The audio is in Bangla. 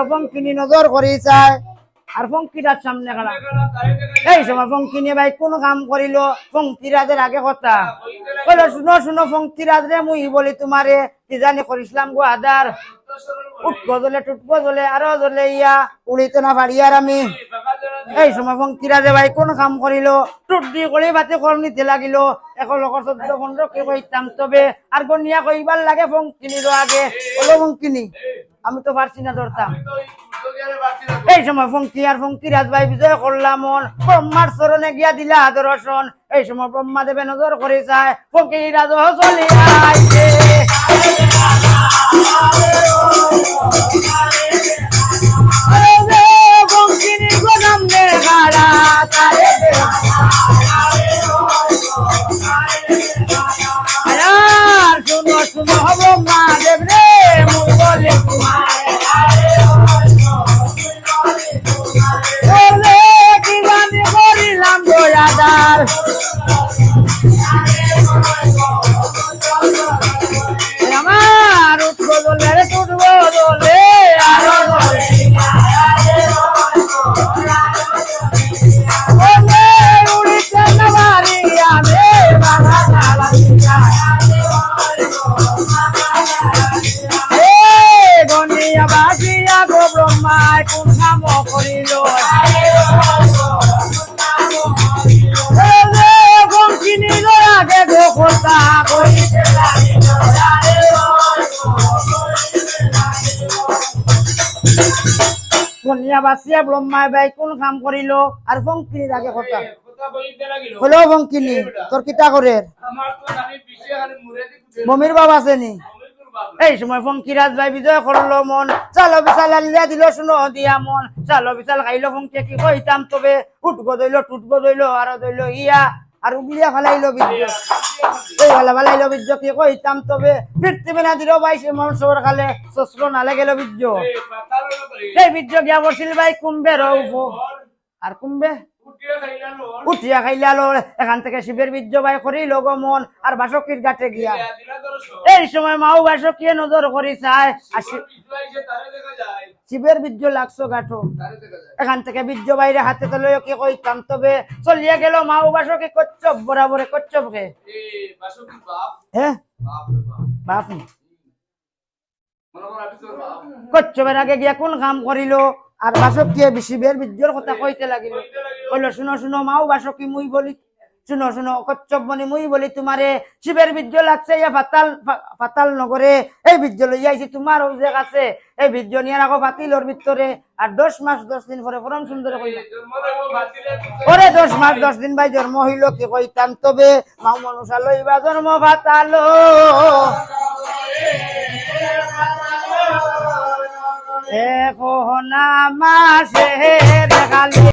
ও বঙ্কিনী নজর করি আর ফঙ্কিটার সামনে এই সময় ফঙ্কিনী ভাই কোন কাম করিল। ফঙ্কিরাজের আগে কথা। বলো শুনো শুনো ফঙ্কিরাজ রে, মুই বলি তোমারে, কি জানি করিসলাম গো আদার। কইবার লাগে আগে। আমি তো পারছি না ধরতাম। এই সময় ফঙ্কি আর ফঙ্কি রাজভাই বিজয় করলাম মন ব্রহ্মার চরণে গিয়া দিলা দর্শন এই সময় ব্রহ্মা দেবে নজর করে চায়। ফঙ্কি রাজ চলি I'm গনিয়া বাসিয়া ব্রহ্মায় ভাই কোন কাম করিল আর বঙ্কিনীর আগে কথা? হলো বঙ্কিনী তোর কিতা করে মমির বাবা আছে নি এই সময় ফঙ্কিরাজ ভাই বিজয় করল মন। চালো বিশাল আলিয়া দিল শুনো দিয়া মন। চালো বিশাল খাইলো ফঙ্কে কি কইতাম তবে? উঠবো দইল টুটবো দইল আরও দইল ইয়া। আর উগলিয়া ফেলাইলো বীর্য এই ফেলা ফেলাইলো বীর্য কি কইতাম তবে? পৃথিবী না দিল বাইশে মন সবর খালে শস্ত্র নালে গেল বীর্য সেই বীর্য গিয়া বসিল ভাই কুম্ভে রৌফ আর কুম্ভে উঠিয়া খাইলা লো। এখান থেকে শিবের বীর্য ভাই করিল গো মন। আর বাসকির ঘাটে গিয়া। এই সময় মাও বাসকিয়ে নজর করি চায়। আর শিবের বীর্য লাগছো গাঠো। এখান থেকে বীর্য বাইরে হাতে তলে, কি কইতাম তবে? চলিয়া গেল মাও বাসকে, কচ্ছপ, বরাবরে কচ্ছপ কে হ্যাঁ বাপ। নি। কচ্ছপের আগে গিয়া কোন কাম করিল? আর বাসকিয়ে শিবের বীর্যর কথা কইতে লাগিল। কইলো, শুনো শুনো মাও বাসকি মুই বলি শুনো শুনো কচ্ছপ মনি মুই বলি তোমারে, শিবের বীর্য লাগছে, ইয়া ফাতাল ফাতাল নগরে। এই বীর্য লইয়া আইছি, তোমার যে আছে। এই বীর্য নিয়ে রাখো ফাতিলর ভিতরে। আর দশ মাস, দশ দিন পরে পরম সুন্দর ওরে দশ মাস, দশ দিন ভাই জন্ম হইল, কি কইতাম তবে? মাও মনুষা লইবা জন্ম ভাতালো এ কোহনা মাসে দেখালি।